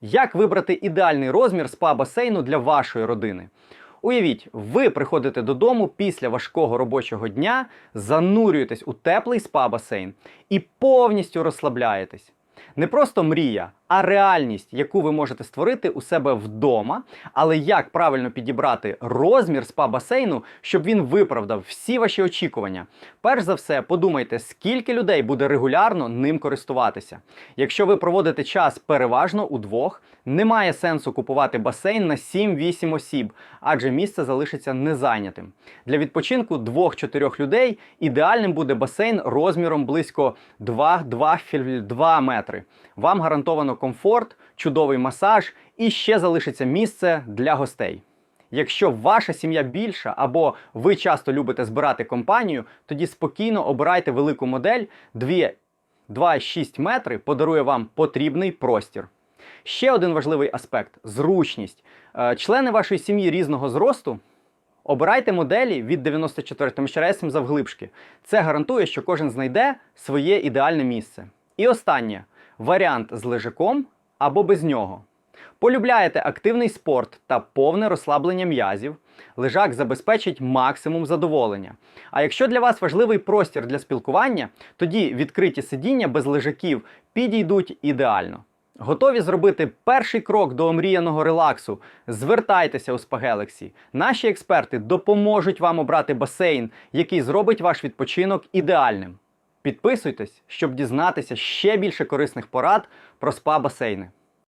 Як вибрати ідеальний розмір спа-басейну для вашої родини? Уявіть, ви приходите додому після важкого робочого дня, занурюєтесь у теплий спа-басейн і повністю розслабляєтесь. Не просто мрія, а реальність, яку ви можете створити у себе вдома. Але як правильно підібрати розмір спа-басейну, щоб він виправдав всі ваші очікування? Перш за все, подумайте, скільки людей буде регулярно ним користуватися. Якщо ви проводите час переважно удвох, немає сенсу купувати басейн на 7-8 осіб, адже місце залишиться незайнятим. Для відпочинку 2-4 людей ідеальним буде басейн розміром близько 2-2 метри. Вам гарантовано комфорт, чудовий масаж і ще залишиться місце для гостей. Якщо ваша сім'я більша або ви часто любите збирати компанію, тоді спокійно обирайте велику модель 2 2,6 метри подарує вам потрібний простір. Ще один важливий аспект зручність. Е, Члени вашої сім'ї різного зросту. Обирайте моделі від 94 міщересом завглибшки. Це гарантує, що кожен знайде своє ідеальне місце. І останнє варіант з лежаком або без нього. Полюбляєте активний спорт та повне розслаблення м'язів. Лежак забезпечить максимум задоволення. А якщо для вас важливий простір для спілкування, тоді відкриті сидіння без лежаків підійдуть ідеально. Готові зробити перший крок до омріяного релаксу? Звертайтеся у Galaxy. Наші експерти допоможуть вам обрати басейн, який зробить ваш відпочинок ідеальним. Підписуйтесь, щоб дізнатися ще більше корисних порад про спа басейни.